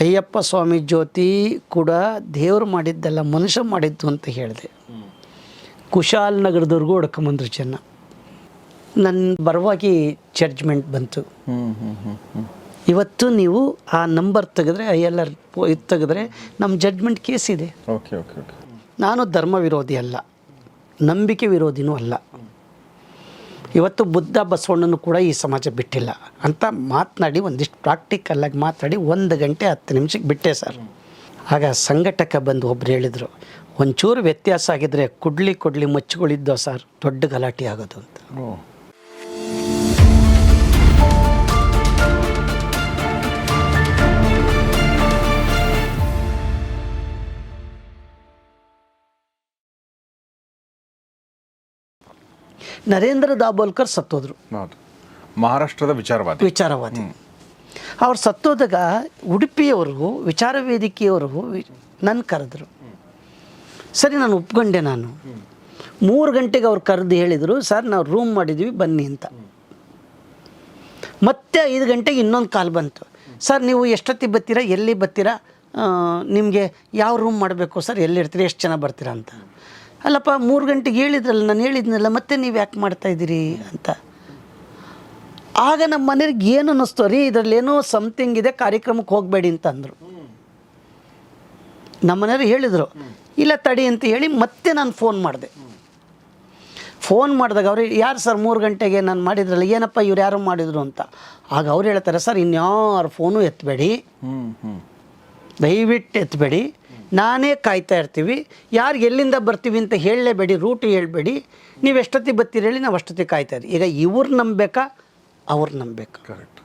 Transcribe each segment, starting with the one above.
ಅಯ್ಯಪ್ಪ ಸ್ವಾಮಿ ಜ್ಯೋತಿ ಕೂಡ ದೇವ್ರು ಮಾಡಿದ್ದಲ್ಲ ಮನುಷ್ಯ ಮಾಡಿದ್ದು ಅಂತ ಹೇಳಿದೆ. ಕುಶಾಲ್ ನಗರದವ್ರಿಗೂ ಹೊಡ್ಕೊಂಬಂದ್ರು ಚೆನ್ನ ನನ್ನ ಬರವಾಗಿ ಜಡ್ಜ್ಮೆಂಟ್ ಬಂತು. ಇವತ್ತು ನೀವು ಆ ನಂಬರ್ ತೆಗೆದ್ರೆ ಐ ಎಲ್ ಆರ್ ಇದು ತೆಗೆದ್ರೆ ನಮ್ಮ ಜಡ್ಜ್ಮೆಂಟ್ ಕೇಸ್ ಇದೆ. ಓಕೆ ಓಕೆ ಓಕೆ ನಾನು ಧರ್ಮ ವಿರೋಧಿ ಅಲ್ಲ. ನಂಬಿಕೆ ವಿರೋಧಿನೂ ಅಲ್ಲ. ಇವತ್ತು ಬುದ್ಧ ಬಸವಣ್ಣನು ಕೂಡ ಈ ಸಮಾಜ ಬಿಟ್ಟಿಲ್ಲ ಅಂತ ಮಾತನಾಡಿ ಒಂದಿಷ್ಟು ಪ್ರಾಕ್ಟಿಕಲ್ಲಾಗಿ ಮಾತಾಡಿ ಒಂದು ಗಂಟೆ ಹತ್ತು ನಿಮಿಷಕ್ಕೆ ಬಿಟ್ಟೆ ಸರ್. ಆಗ ಸಂಘಟಕ ಬಂದು ಒಬ್ರು ಹೇಳಿದರು, ಒಂಚೂರು ವ್ಯತ್ಯಾಸ ಆಗಿದ್ರೆ ಕುಡ್ಲಿ ಕೊಡ್ಲಿ ಮಚ್ಚುಗಳಿದ್ದೋ ಸರ್, ದೊಡ್ಡ ಗಲಾಟೆ ಆಗೋದು ಅಂತ. ನರೇಂದ್ರ ದಾಬೋಲ್ಕರ್ ಸತ್ತೋದ್ರು. ಮಹಾರಾಷ್ಟ್ರದ ವಿಚಾರವಾದಿ. ವಿಚಾರವಾದಿ. ಅವ್ರು ಸತ್ತೋದಾಗ ಉಡುಪಿಯವರು ವಿಚಾರ ವೇದಿಕೆಯವರು ನನ್ನ ಕರೆದ್ರು. ಸರಿ ನಾನು ಒಪ್ಕೊಂಡೆ ನಾನು. ಮೂರು ಗಂಟೆಗೆ ಅವ್ರು ಕರೆದು ಹೇಳಿದರು ಸರ್ ನಾವು ರೂಮ್ ಮಾಡಿದ್ವಿ ಬನ್ನಿ ಅಂತ. ಮತ್ತೆ ಐದು ಗಂಟೆಗೆ ಇನ್ನೊಂದು ಕಾಲ್ ಬಂತು. ಸರ್ ನೀವು ಎಷ್ಟೊತ್ತಿಗೆ ಬರ್ತೀರಾ ಎಲ್ಲಿ ಬರ್ತೀರಾ? ನಿಮಗೆ ಯಾವ ರೂಮ್ ಮಾಡಬೇಕು ಸರ್ ಎಲ್ಲಿರ್ತೀರಿ ಎಷ್ಟು ಜನ ಬರ್ತೀರಾ ಅಂತ. ಅಲ್ಲಪ್ಪ ಮೂರು ಗಂಟೆಗೆ ಹೇಳಿದ್ರಲ್ಲ ನಾನು ಹೇಳಿದ್ನಲ್ಲ ಮತ್ತೆ ನೀವು ಯಾಕೆ ಮಾಡ್ತಾಯಿದ್ದೀರಿ ಅಂತ. ಆಗ ನಮ್ಮ ಮನೆಯವ್ರಿಗೆ ಏನು ಅನ್ನಿಸ್ತು? ರೀ ಇದರಲ್ಲಿ ಏನೋ ಸಮಥಿಂಗ್ ಇದೆ ಕಾರ್ಯಕ್ರಮಕ್ಕೆ ಹೋಗಬೇಡಿ ಅಂತ ಅಂದರು ನಮ್ಮ ಮನೆಯವ್ರು ಹೇಳಿದರು. ಇಲ್ಲ ತಡಿ ಅಂತ ಹೇಳಿ ಮತ್ತೆ ನಾನು ಫೋನ್ ಮಾಡಿದೆ. ಫೋನ್ ಮಾಡಿದಾಗ ಅವ್ರು ಯಾರು ಸರ್ ಮೂರು ಗಂಟೆಗೆ ನಾನು ಮಾಡಿದ್ರಲ್ಲ ಏನಪ್ಪ ಇವ್ರು ಯಾರು ಮಾಡಿದ್ರು ಅಂತ. ಆಗ ಅವ್ರು ಹೇಳ್ತಾರೆ ಸರ್ ಇನ್ಯಾರು ಫೋನು ಎತ್ತಬೇಡಿ ದಯವಿಟ್ಟು ಎತ್ತಬೇಡಿ ನಾನೇ ಕಾಯ್ತಾ ಇರ್ತೀವಿ. ಯಾರು ಎಲ್ಲಿಂದ ಬರ್ತೀವಿ ಅಂತ ಹೇಳಲೇಬೇಡಿ ರೂಟ್ ಹೇಳಬೇಡಿ. ನೀವು ಎಷ್ಟೊತ್ತಿಗೆ ಬರ್ತೀರಿ ಹೇಳಿ ನಾವು ಅಷ್ಟೊತ್ತಿಗೆ ಕಾಯ್ತಾ ಇದ್ದೀವಿ ಈಗ ಇವ್ರು ನಂಬೇಕಾ ಅವ್ರು ನಂಬೇಕಾ ಕರೆಕ್ಟ್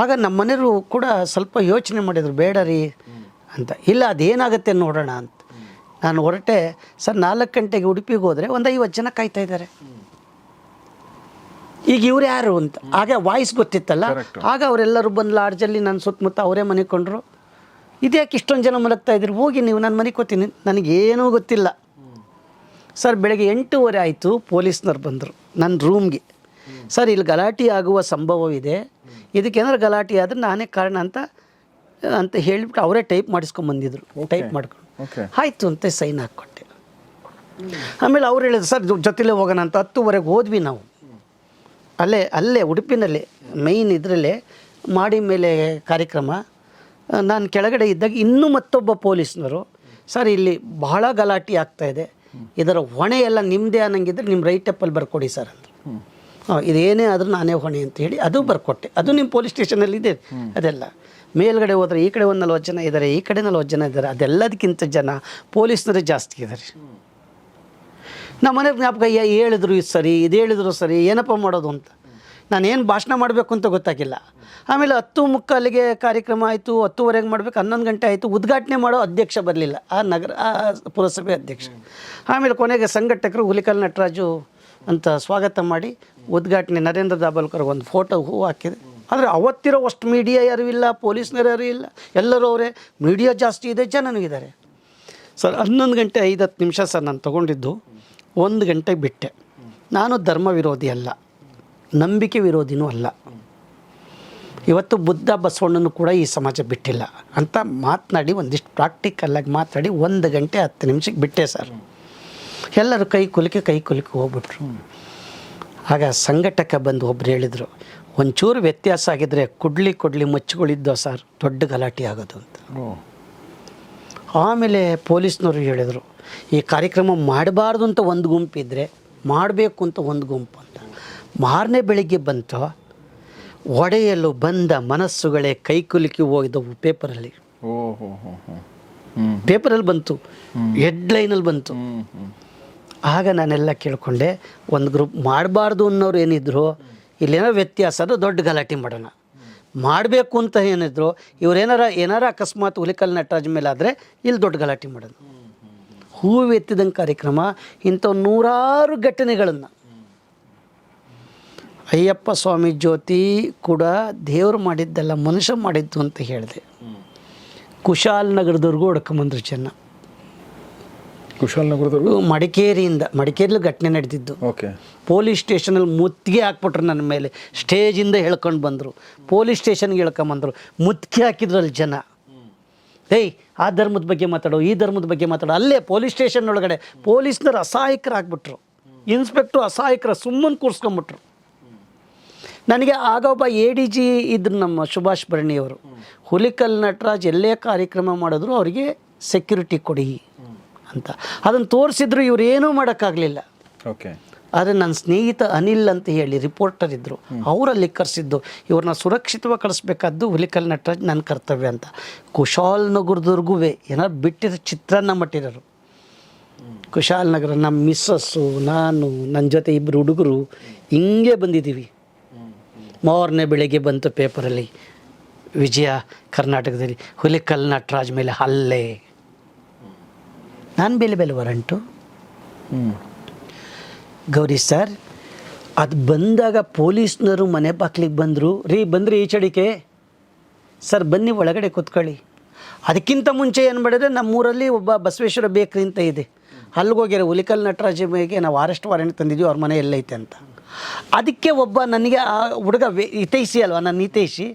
ಆಗ ನಮ್ಮ ಮನೆಯವರು ಕೂಡ ಸ್ವಲ್ಪ ಯೋಚನೆ ಮಾಡಿದರು ಬೇಡ ರೀ ಅಂತ. ಇಲ್ಲ ಅದೇನಾಗುತ್ತೆ ನೋಡೋಣ ಅಂತ. ನಾನು ಹೊರಟೆ ಸರ್ ನಾಲ್ಕು ಗಂಟೆಗೆ ಉಡುಪಿಗೆ ಹೋದರೆ ಒಂದು ಐವತ್ತು ಜನ ಕಾಯ್ತಾ ಇದ್ದಾರೆ ಈಗ ಇವ್ರು ಯಾರು ಅಂತ? ಆಗ ವಾಯ್ಸ್ ಗೊತ್ತಿತ್ತಲ್ಲ. ಆಗ ಅವರೆಲ್ಲರೂ ಬಂದು ಲಾಡ್ಜಲ್ಲಿ ನನ್ನ ಸುತ್ತಮುತ್ತ ಅವರೇ ಮನೆಕೊಂಡ್ರು ಇದ್ಯಾಕೆ ಇಷ್ಟೊಂದು ಜನ ಮಲಗ್ತಾ ಇದ್ದೀರಿ ಹೋಗಿ ನೀವು ನಾನು ಮನೆಗೆ ಕೂತೀನಿ ನನಗೇನೂ ಗೊತ್ತಿಲ್ಲ. ಸರ್ ಬೆಳಗ್ಗೆ ಎಂಟೂವರೆ ಆಯಿತು ಪೊಲೀಸ್ನವ್ರು ಬಂದರು ನನ್ನ ರೂಮ್ಗೆ. ಸರ್ ಇಲ್ಲಿ ಗಲಾಟೆ ಆಗುವ ಸಂಭವವಿದೆ. ಇದಕ್ಕೇನಾದ್ರು ಗಲಾಟೆ ಆದರೆ ನಾನೇ ಕಾರಣ ಅಂತ ಅಂತ ಹೇಳಿಬಿಟ್ಟು ಅವರೇ ಟೈಪ್ ಮಾಡಿಸ್ಕೊಂಬಂದಿದ್ರು ಟೈಪ್ ಮಾಡ್ಕೊಂಡು. ಆಯಿತು ಅಂತ ಸೈನ್ ಹಾಕ್ಕೊಟ್ಟೆ. ಆಮೇಲೆ ಅವ್ರು ಹೇಳಿದ್ರು ಸರ್ ಜೊತೆಲೇ ಹೋಗೋಣ ಅಂತ. ಹತ್ತುವರೆಗೆ ಹೋದ್ವಿ ನಾವು. ಅಲ್ಲೇ ಅಲ್ಲೇ ಉಡುಪಿನಲ್ಲೇ ಮೈನ್ ಇದರಲ್ಲೇ ಮಾಡಿ ಮೇಲೆ ಕಾರ್ಯಕ್ರಮ. ನಾನು ಕೆಳಗಡೆ ಇದ್ದಾಗ ಇನ್ನೂ ಮತ್ತೊಬ್ಬ ಪೊಲೀಸ್ನವರು ಸರ್ ಇಲ್ಲಿ ಬಹಳ ಗಲಾಟೆ ಆಗ್ತಾ ಇದೆ. ಇದರ ಹೊಣೆ ಎಲ್ಲ ನಿಮ್ಮದೇ ಅನ್ನಂಗಿದ್ರೆ ನಿಮ್ಮ ರೈಟ್ ಟೆಪ್ಪಲ್ಲಿ ಬರ್ಕೊಡಿ ಸರ್ ಅಂದರು. ಹಾಂ ಇದೇನೇ ಆದರೂ ನಾನೇ ಹೊಣೆ ಅಂತ ಹೇಳಿ ಅದು ಬರ್ಕೊಟ್ಟೆ. ಅದು ನಿಮ್ಮ ಪೊಲೀಸ್ ಸ್ಟೇಷನಲ್ಲಿ ಇದೆ ಅದೆಲ್ಲ. ಮೇಲ್ಗಡೆ ಹೋದರೆ ಈ ಕಡೆ ಒಂದು ನಲ್ವತ್ತು ಜನ ಇದ್ದಾರೆ ಈ ಕಡೆ ನಲ್ವತ್ತು ಜನ ಇದ್ದಾರೆ ಅದೆಲ್ಲದಕ್ಕಿಂತ ಜನ ಪೊಲೀಸ್ನರೇ ಜಾಸ್ತಿ ಇದ್ದಾರೆ ನಮ್ಮ ಮನೆ ಜ್ಞಾಪಕ ಅಯ್ಯ ಹೇಳಿದ್ರು ಇದು ಸರಿ ಇದು ಹೇಳಿದ್ರು ಸರಿ ಏನಪ್ಪ ಮಾಡೋದು? ಅಂತ. ನಾನೇನು ಭಾಷಣ ಮಾಡಬೇಕು ಅಂತ ಗೊತ್ತಾಗಿಲ್ಲ. ಆಮೇಲೆ ಹತ್ತು ಮುಕ್ಕಾಲಿಗೆ ಕಾರ್ಯಕ್ರಮ ಆಯಿತು, ಹತ್ತುವರೆಗೆ ಮಾಡಬೇಕು, ಹನ್ನೊಂದು ಗಂಟೆ ಆಯಿತು, ಉದ್ಘಾಟನೆ ಮಾಡೋ ಅಧ್ಯಕ್ಷ ಬರಲಿಲ್ಲ, ಆ ನಗರ, ಆ ಪುರಸಭೆ ಅಧ್ಯಕ್ಷ. ಆಮೇಲೆ ಕೊನೆಗೆ ಸಂಘಟಕರು ಹುಲಿಕಲ್ ನಟರಾಜು ಅಂತ ಸ್ವಾಗತ ಮಾಡಿ ಉದ್ಘಾಟನೆ, ನರೇಂದ್ರ ದಾಬೋಲ್ಕರ್ ಒಂದು ಫೋಟೋ ಹೂ ಹಾಕಿದೆ. ಆದರೆ ಅವತ್ತಿರೋ ಅಷ್ಟು ಮೀಡಿಯಾ ಯಾರೂ ಇಲ್ಲ ಪೊಲೀಸ್ನರು ಯಾರೂ ಇಲ್ಲ, ಎಲ್ಲರೂ ಅವರೇ, ಮೀಡಿಯಾ ಜಾಸ್ತಿ ಇದೆ, ಜನನೂ ಇದ್ದಾರೆ. ಸರ್, ಹನ್ನೊಂದು ಗಂಟೆ ಐದು ಹತ್ತು ನಿಮಿಷ ಸರ್ ನಾನು ತೊಗೊಂಡಿದ್ದು, ಒಂದು ಗಂಟೆಗೆ ಬಿಟ್ಟೆ. ನಾನು ಧರ್ಮ ವಿರೋಧಿ ಅಲ್ಲ. ನಂಬಿಕೆ ವಿರೋಧಿನೂ ಅಲ್ಲ. ಇವತ್ತು ಬುದ್ಧ ಬಸವಣ್ಣನು ಕೂಡ ಈ ಸಮಾಜ ಬಿಟ್ಟಿಲ್ಲ. ಅಂತ ಮಾತನಾಡಿ ಒಂದಿಷ್ಟು ಪ್ರಾಕ್ಟಿಕಲ್ಲಾಗಿ ಮಾತಾಡಿ ಒಂದು ಗಂಟೆ ಹತ್ತು ನಿಮಿಷಕ್ಕೆ ಬಿಟ್ಟೆ ಸರ್. ಎಲ್ಲರೂ ಕೈ ಕುಲಿಕೆ ಕೈ ಕುಲಿಕೆ ಹೋಗ್ಬಿಟ್ರು. ಆಗ ಸಂಘಟಕ ಬಂದು ಒಬ್ರು ಹೇಳಿದರು ಒಂಚೂರು ವ್ಯತ್ಯಾಸ ಆಗಿದ್ರೆ ಕುಡ್ಲಿ ಕೊಡ್ಲಿ ಮಚ್ಚುಗಳಿದ್ದೋ ಸರ್ ದೊಡ್ಡ ಗಲಾಟೆ ಆಗೋದು ಅಂತ. ಆಮೇಲೆ ಪೊಲೀಸ್ನವರು ಹೇಳಿದರು ಈ ಕಾರ್ಯಕ್ರಮ ಮಾಡಬಾರ್ದು ಅಂತ ಒಂದು ಗುಂಪಿದ್ರೆ ಮಾಡಬೇಕು ಅಂತ ಒಂದು ಗುಂಪು ಅಂತ. ಮಾರನೇ ಬೆಳಿಗ್ಗೆ ಬಂತು ಒಡೆಯಲು ಬಂದ ಮನಸ್ಸುಗಳೇ ಕೈಕುಲುಕಿ ಹೋಗಿದ್ದವು ಪೇಪರಲ್ಲಿ. ಪೇಪರಲ್ಲಿ ಬಂತು ಹೆಡ್ಲೈನಲ್ಲಿ ಬಂತು. ಆಗ ನಾನೆಲ್ಲ ಕೇಳಿಕೊಂಡೆ ಒಂದು ಗ್ರೂಪ್ ಮಾಡಬಾರ್ದು ಅನ್ನೋರು ಏನಿದ್ರು ಇಲ್ಲೇನೋ ವ್ಯತ್ಯಾಸ ಅದು ದೊಡ್ಡ ಗಲಾಟೆ ಮಾಡೋಣ. ಮಾಡಬೇಕು ಅಂತ ಏನಿದ್ರು ಇವ್ರೇನಾರ ಏನಾರ ಅಕಸ್ಮಾತ್ ಹುಲಿಕಲ್ ನಟರಾಜ್ ಮೇಲೆ ಆದರೆ ಇಲ್ಲಿ ದೊಡ್ಡ ಗಲಾಟೆ ಮಾಡೋದು ಹೂವು ಎತ್ತಿದಂಗೆ ಕಾರ್ಯಕ್ರಮ ಇಂಥ ನೂರಾರು ಘಟನೆಗಳನ್ನು. ಅಯ್ಯಪ್ಪ ಸ್ವಾಮಿ ಜ್ಯೋತಿ ಕೂಡ ದೇವ್ರು ಮಾಡಿದ್ದಲ್ಲ ಮನುಷ್ಯ ಮಾಡಿದ್ದು ಅಂತ ಹೇಳಿದೆ. ಕುಶಾಲ್ ನಗರದವ್ರಿಗೂ ಹೊಡ್ಕೊಂಬಂದ್ರು ಚೆನ್ನ ಕುಶಾಲನಗರದವರು ಮಡಿಕೇರಿಯಿಂದ ಮಡಿಕೇರಿಲಿ ಘಟನೆ ನಡೆದಿದ್ದು. ಓಕೆ. ಪೊಲೀಸ್ ಸ್ಟೇಷನಲ್ಲಿ ಮುತ್ತಿಗೆ ಹಾಕ್ಬಿಟ್ರು ನನ್ನ ಮೇಲೆ. ಸ್ಟೇಜಿಂದ ಹೇಳ್ಕೊಂಡು ಬಂದರು. ಪೊಲೀಸ್ ಸ್ಟೇಷನ್ಗೆ ಹೇಳ್ಕೊಂಬಂದರು ಮುತ್ತಿಗೆ ಹಾಕಿದ್ರು ಅಲ್ಲಿ ಜನ. ಏಯ್ ಆ ಧರ್ಮದ ಬಗ್ಗೆ ಮಾತಾಡೋ ಈ ಧರ್ಮದ ಬಗ್ಗೆ ಮಾತಾಡು. ಅಲ್ಲೇ ಪೊಲೀಸ್ ಸ್ಟೇಷನ್ ಒಳಗಡೆ ಪೊಲೀಸ್ನರು ಅಸಹಾಯಕರಾಗ್ಬಿಟ್ರು. ಇನ್ಸ್ಪೆಕ್ಟ್ರು ಅಸಹಾಯಕರ ಸುಮ್ಮನೆ ಕೂರಿಸ್ಕೊಂಬಿಟ್ರು. ನನಗೆ ಆಗ ಒಬ್ಬ ಎ ಡಿ ಜಿ ಇದ್ರು ನಮ್ಮ ಸುಭಾಷ್ ಭರಣಿಯವರು ಹುಲಿಕಲ್ ನಟರಾಜ್ ಎಲ್ಲೇ ಕಾರ್ಯಕ್ರಮ ಮಾಡಿದ್ರು ಅವರಿಗೆ ಸೆಕ್ಯೂರಿಟಿ ಕೊಡಿ ಅಂತ. ಅದನ್ನು ತೋರಿಸಿದ್ರು ಇವ್ರು ಏನೂ ಮಾಡೋಕ್ಕಾಗಲಿಲ್ಲ. ಓಕೆ ಆದರೆ ನನ್ನ ಸ್ನೇಹಿತ ಅನಿಲ್ ಅಂತ ಹೇಳಿ ರಿಪೋರ್ಟರ್ ಇದ್ದರು ಅವರಲ್ಲಿ ಕರೆಸಿದ್ದು ಇವ್ರನ್ನ ಸುರಕ್ಷಿತವಾಗಿ ಕಳಿಸ್ಬೇಕಾದ್ದು ಹುಲಿಕಲ್ ನಟರಾಜ್ ನನ್ನ ಕರ್ತವ್ಯ ಅಂತ. ಕುಶಾಲ್ ನಗರದವ್ರಿಗೂ ಏನಾದ್ರು ಬಿಟ್ಟಿರೋ ಚಿತ್ರಾನ್ನ ಮಟ್ಟಿರೋರು. ಕುಶಾಲ್ ನಗರ ನಮ್ಮ ಮಿಸ್ಸಸ್ಸು ನಾನು ನನ್ನ ಜೊತೆ ಇಬ್ಬರು ಹುಡುಗರು ಹಿಂಗೆ ಬಂದಿದ್ದೀವಿ. ಮಾರನೇ ಬೆಳಿಗ್ಗೆ ಬಂತು ಪೇಪರಲ್ಲಿ, ವಿಜಯ ಕರ್ನಾಟಕದಲ್ಲಿ ಹುಲಿಕಲ್ ನಟರಾಜ್ ಮೇಲೆ ಹಲ್ಲೆ. ನಾನು ಬೆಲೆ ಬೆಲೆ ವರಂಟು. ಗೌರಿ ಸರ್, ಅದು ಬಂದಾಗ ಪೊಲೀಸ್ನವರು ಮನೆ ಬಾಕ್ಲಿಗೆ ಬಂದರು. ರೀ, ಬಂದ್ರಿ ಈ ಚಡಿಕೆ. ಸರ್, ಬನ್ನಿ ಒಳಗಡೆ ಕೂತ್ಕೊಳ್ಳಿ. ಅದಕ್ಕಿಂತ ಮುಂಚೆ ಏನು ಮಾಡಿದ್ರೆ ನಮ್ಮೂರಲ್ಲಿ ಒಬ್ಬ ಬಸವೇಶ್ವರ ಬೇಕ್ರಿ ಅಂತ ಇದೆ. ಅಲ್ಲಿಗೋಗ್ಯಾರ ಹುಲಿಕಲ್ ನಟರಾಜ್ ಮೇಲೆ ನಾವು ಅರೆಸ್ಟ್ ವಾರೆಂಟ್ ತಂದಿದ್ದೀವಿ ಅವ್ರ ಮನೆ ಎಲ್ಲೈತೆ ಅಂತ. ಅದಕ್ಕೆ ಒಬ್ಬ ನನಗೆ ಆ ಹುಡುಗ ಹಿತೈಷಿ ಅಲ್ವಾ, ನನ್ನ ಹಿತೈಷಿ.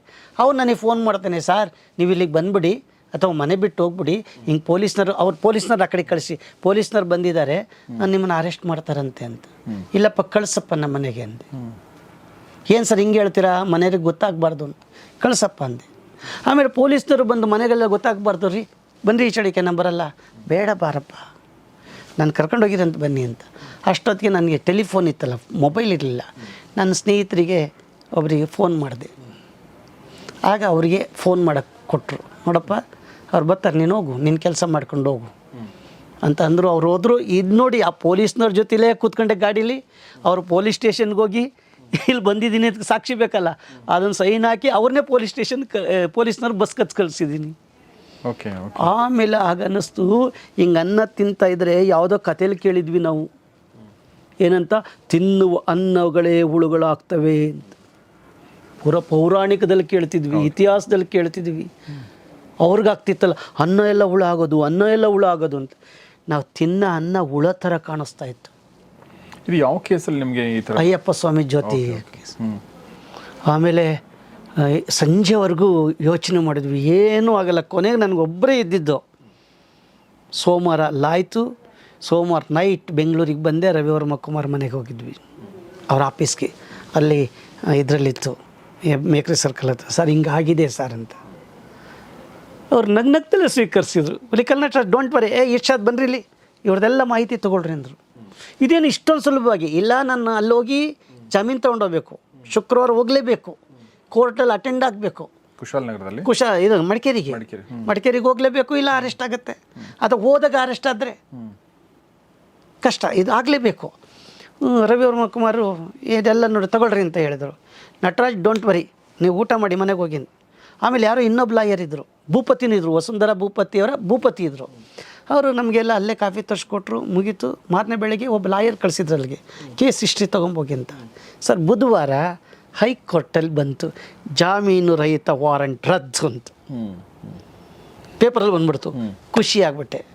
ಅವ್ರು ನನಗೆ ಫೋನ್ ಮಾಡ್ತಾನೆ, ಸರ್, ನೀವು ಇಲ್ಲಿಗೆ ಬಂದ್ಬಿಡಿ, ಅಥವಾ ಮನೆ ಬಿಟ್ಟು ಹೋಗ್ಬಿಡಿ, ಹಿಂಗೆ ಪೊಲೀಸ್ನರು ಅವ್ರು ಪೊಲೀಸ್ನವ್ರು ಆ ಕಡೆ ಕಳಿಸಿ, ಪೊಲೀಸ್ನವ್ರು ಬಂದಿದ್ದಾರೆ ನಿಮ್ಮನ್ನು ಅರೆಸ್ಟ್ ಮಾಡ್ತಾರಂತೆ ಅಂತ. ಇಲ್ಲಪ್ಪ, ಕಳಿಸಪ್ಪ ನಮ್ಮ ಮನೆಗೆ, ಅಂದೆ. ಏನು ಸರ್, ಹಿಂಗೆ ಹೇಳ್ತೀರಾ? ಮನೆಯವ್ರಿಗೆ ಗೊತ್ತಾಗಬಾರ್ದು ಅಂತ. ಕಳಿಸಪ್ಪ, ಅಂದೆ. ಆಮೇಲೆ ಪೊಲೀಸ್ನವರು ಬಂದು ಮನೆಗೆಲ್ಲ ಗೊತ್ತಾಗಬಾರ್ದು ರೀ. ಬನ್ರಿ ಈ ಚಳಿಕೆ ನಾನು ಬರಲ್ಲ ಬೇಡ ಬಾರಪ್ಪ. ನಾನು ಕರ್ಕೊಂಡು ಅಂತ ಬನ್ನಿ ಅಂತ. ಅಷ್ಟೊತ್ತಿಗೆ ನನಗೆ ಟೆಲಿಫೋನ್ ಇತ್ತಲ್ಲ, ಮೊಬೈಲ್ ಇರಲಿಲ್ಲ. ನನ್ನ ಸ್ನೇಹಿತರಿಗೆ ಒಬ್ಬರಿಗೆ ಫೋನ್ ಮಾಡಿದೆ. ಆಗ ಅವರಿಗೆ ಫೋನ್ ಮಾಡೋಕ್ಕೆ ಕೊಟ್ಟರು ನೋಡಪ್ಪ, ಅವ್ರು ಬರ್ತಾರೆ, ನೀನು ಹೋಗು ನಿನ್ನ ಕೆಲಸ ಮಾಡ್ಕೊಂಡು ಹೋಗು. ಅಂತ ಅಂದರು. ಅವ್ರು ಹೋದರು. ಇದು ನೋಡಿ ಆ ಪೊಲೀಸ್ನವ್ರ ಜೊತೆಲೇ ಕೂತ್ಕೊಂಡೆ ಗಾಡೀಲಿ. ಅವರು ಪೊಲೀಸ್ ಸ್ಟೇಷನ್ಗೆ ಹೋಗಿ ಇಲ್ಲಿ ಬಂದಿದ್ದೀನಿ ಅಂತ ಸಾಕ್ಷಿ ಬೇಕಲ್ಲ. ಅದನ್ನು ಸೈನ್ ಹಾಕಿ ಅವ್ರನ್ನೇ ಪೊಲೀಸ್ ಸ್ಟೇಷನ್ ಕ ಪೊಲೀಸ್ನವ್ರು ಬಸ್ ಕಚ್ ಕಳಿಸಿದ್ದೀನಿ. ಓಕೆ ಆಮೇಲೆ ಆಗ ಅನ್ನಿಸ್ತು ಹಿಂಗೆ ಅನ್ನ ತಿಂತಾ ಇದ್ರೆ ಯಾವುದೋ ಕಥೆಯಲ್ಲಿ ಕೇಳಿದ್ವಿ ನಾವು. ಏನಂತ? ತಿನ್ನುವ ಅನ್ನಗಳೇ ಹುಳುಗಳಾಗ್ತವೆ ಅಂತ. ಪೂರ ಪೌರಾಣಿಕದಲ್ಲಿ ಕೇಳ್ತಿದ್ವಿ ಇತಿಹಾಸದಲ್ಲಿ ಕೇಳ್ತಿದ್ವಿ. ಅವ್ರಿಗಾಗ್ತಿತ್ತಲ್ಲ ಅನ್ನ ಎಲ್ಲ ಹುಳ ಆಗೋದು ಅನ್ನ ಎಲ್ಲ ಹುಳ ಆಗೋದು ಅಂತ. ನಾವು ತಿನ್ನ ಅನ್ನ ಹುಳ ಥರ ಕಾಣಿಸ್ತಾ ಇತ್ತು. ಇದು ಯಾವ ಕೇಸಲ್ಲಿ ನಿಮಗೆ ಅಯ್ಯಪ್ಪ ಸ್ವಾಮಿ ಜ್ಯೋತಿ ಆಮೇಲೆ ಸಂಜೆವರೆಗೂ ಯೋಚನೆ ಮಾಡಿದ್ವಿ. ಏನೂ ಆಗಲ್ಲ. ಕೊನೆಗೆ ನನಗೊಬ್ಬರೇ ಇದ್ದಿದ್ದು. ಸೋಮವಾರ ಲಾಯ್ತು. ಸೋಮವಾರ ನೈಟ್ ಬೆಂಗಳೂರಿಗೆ ಬಂದೆ. ರವಿವರ್ಮ ಕುಮಾರ್ ಮನೆಗೆ ಹೋಗಿದ್ವಿ. ಅವ್ರ ಆಫೀಸ್ಗೆ. ಅಲ್ಲಿ ಇದರಲ್ಲಿತ್ತು. ಮೇಕ್ರಿ ಸರ್ಕಲ್ ಹತ್ರ. ಸರ್, ಹಿಂಗಾಗಿದೆ ಸರ್ ಅಂತ. ಅವ್ರು ನಗ್ನಗ್ತಲೇ ಸ್ವೀಕರಿಸಿದ್ರು. ಹುಲಿಕಲ್ ನಟ ಡೋಂಟ್ ವರಿ ಏ ಇಷ್ಟಾದ ಬನ್ರಿ ಇಲ್ಲಿ. ಇವ್ರದ್ದೆಲ್ಲ ಮಾಹಿತಿ ತೊಗೊಳ್ರಿ ಅಂದರು. ಇದೇನು ಇಷ್ಟೊಂದು ಸುಲಭವಾಗಿ. ಇಲ್ಲ ನಾನು ಅಲ್ಲೋಗಿ ಜಾಮೀನು ತೊಗೊಂಡೋಗ್ಬೇಕು. ಶುಕ್ರವಾರ ಹೋಗಲೇಬೇಕು. ಕೋರ್ಟಲ್ಲಿ ಅಟೆಂಡ್ ಆಗಬೇಕು. ಕುಶಾಲನಗರದಲ್ಲಿ ಕುಶ ಇದು ಮಡಿಕೇರಿಗೆ. ಮಡಿಕೇರಿ. ಮಡಿಕೇರಿಗೆ ಹೋಗಲೇಬೇಕು ಇಲ್ಲ ಅರೆಸ್ಟ್ ಆಗುತ್ತೆ. ಅಥವಾ ಹೋದಾಗ ಅರೆಸ್ಟ್ ಆದರೆ ಕಷ್ಟ ಇದು ಆಗಲೇಬೇಕು. ರವಿವರ್ಮ ಕುಮಾರು ಇದೆಲ್ಲ ನೋಡಿ ತಗೊಳ್ರಿ ಅಂತ ಹೇಳಿದರು. ನಟರಾಜ್ ಡೋಂಟ್ ವರಿ ನೀವು ಊಟ ಮಾಡಿ ಮನೆಗೆ ಹೋಗಿ ಆಮೇಲೆ ಯಾರೋ ಇನ್ನೊಬ್ಬ ಲಾಯರ್ ಇದ್ದರು ಭೂಪತಿನೂ ಇದ್ದರು ವಸುಂಧರಾ ಭೂಪತಿಯವರ ಭೂಪತಿ ಇದ್ದರು ಅವರು ನಮಗೆಲ್ಲ ಅಲ್ಲೇ ಕಾಫಿ ತರಿಸ್ಕೊಟ್ರು ಮುಗೀತು. ಮಾರನೇ ಬೆಳಗ್ಗೆ ಒಬ್ಬ ಲಾಯರ್ ಕಳಿಸಿದ್ರು ಅಲ್ಲಿಗೆ. ಕೇಸ್ ಹಿಸ್ಟ್ರಿ ತೊಗೊಂಬೋಗಿ ಅಂತ. ಸರ್ ಬುಧವಾರ ಹೈಕೋರ್ಟಲ್ಲಿ ಬಂತು. ಜಾಮೀನು ರಹಿತ ವಾರಂಟ್ ರದ್ದು ಅಂತ. ಪೇಪರಲ್ಲಿ ಬಂದ್ಬಿಡ್ತು. ಖುಷಿ ಆಗ್ಬಿಟ್ಟೆ.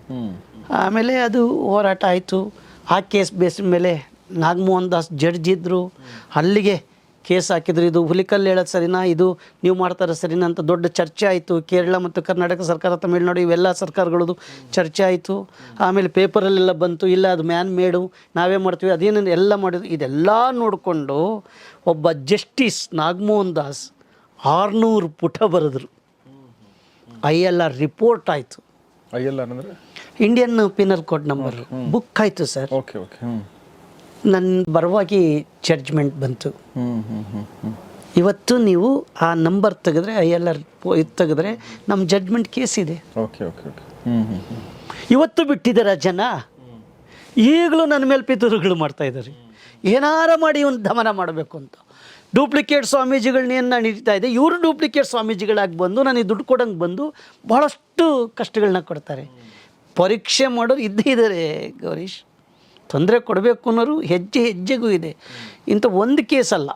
ಆಮೇಲೆ ಅದು ಹೋರಾಟ ಆಯಿತು. ಆ ಕೇಸ್ ಬೇಸಿದ ಮೇಲೆ ನಾಗಮೋಹನ್ ದಾಸ್ ಜಡ್ಜ್ ಇದ್ದರು ಅಲ್ಲಿಗೆ ಕೇಸ್ ಹಾಕಿದ್ರು ಇದು ಹುಲಿಕಲ್ ಹೇಳೋದು ಸರಿನಾ? ಇದು ನೀವು ಮಾಡ್ತಾರೆ ಸರಿನಾ ಅಂತ ದೊಡ್ಡ ಚರ್ಚೆ ಆಯಿತು. ಕೇರಳ ಮತ್ತು ಕರ್ನಾಟಕ ಸರ್ಕಾರ ತಮಿಳುನಾಡು ಇವೆಲ್ಲ ಸರ್ಕಾರಗಳದ್ದು ಚರ್ಚೆ ಆಯಿತು. ಆಮೇಲೆ ಪೇಪರಲ್ಲೆಲ್ಲ ಬಂತು ಇಲ್ಲ ಅದು ಮ್ಯಾನ್ ಮೇಡು ನಾವೇ ಮಾಡ್ತೀವಿ ಅದೇನೇನು ಎಲ್ಲ ಮಾಡಿದ್ರು. ಇದೆಲ್ಲ ನೋಡಿಕೊಂಡು ಒಬ್ಬ ಜಸ್ಟಿಸ್ ನಾಗಮೋಹನ್ ದಾಸ್ ಆರುನೂರು ಪುಟ ಬರೆದ್ರು. ಐ ಎಲ್ ಆರ್ ರಿಪೋರ್ಟ್ ಆಯಿತು. ಐ ಎಲ್ ಆರ್ ಅಂದರೆ? Indian penal code number. Book ಆಯಿತು ಸರ್. ಓಕೆ ಓಕೆ ನನ್ನ ಬರವಾಗಿ ಜಡ್ಜ್ಮೆಂಟ್ ಬಂತು. ಇವತ್ತು ನೀವು ಆ ನಂಬರ್ ತೆಗೆದ್ರೆ ಐ ಎಲ್ ಆರ್ ಇದು ತೆಗೆದ್ರೆ ನಮ್ಮ ಜಡ್ಜ್ಮೆಂಟ್ ಕೇಸ್ ಇದೆ. ಇವತ್ತು ಬಿಟ್ಟಿದ್ದಾರೆ ಜನ? ಈಗಲೂ ನನ್ನ ಮೇಲೆ ಪಿತೂರುಗಳು ಮಾಡ್ತಾ ಇದ್ದಾರೆ. ಏನಾರ ಮಾಡಿ ಒಂದು ದಮನ ಮಾಡಬೇಕು ಅಂತ. ಡೂಪ್ಲಿಕೇಟ್ ಸ್ವಾಮೀಜಿಗಳನ್ನೇನು ನಡೀತಾ ಇದೆ ಇವರು ಡೂಪ್ಲಿಕೇಟ್ ಸ್ವಾಮೀಜಿಗಳಾಗಿ ಬಂದು ನನಗೆ ದುಡ್ಡು ಕೊಡಂಗೆ ಬಂದು ಭಾಳಷ್ಟು ಕಷ್ಟಗಳನ್ನ ಕೊಡ್ತಾರೆ. ಪರೀಕ್ಷೆ ಮಾಡೋರು ಇದ್ದೇ ಇದ್ದಾರೆ ಗೌರೀಶ್. ತೊಂದರೆ ಕೊಡಬೇಕು ಅನ್ನೋರು ಹೆಜ್ಜೆ ಹೆಜ್ಜೆಗೂ ಇದೆ. ಇಂಥ ಒಂದು ಕೇಸ್ ಅಲ್ಲ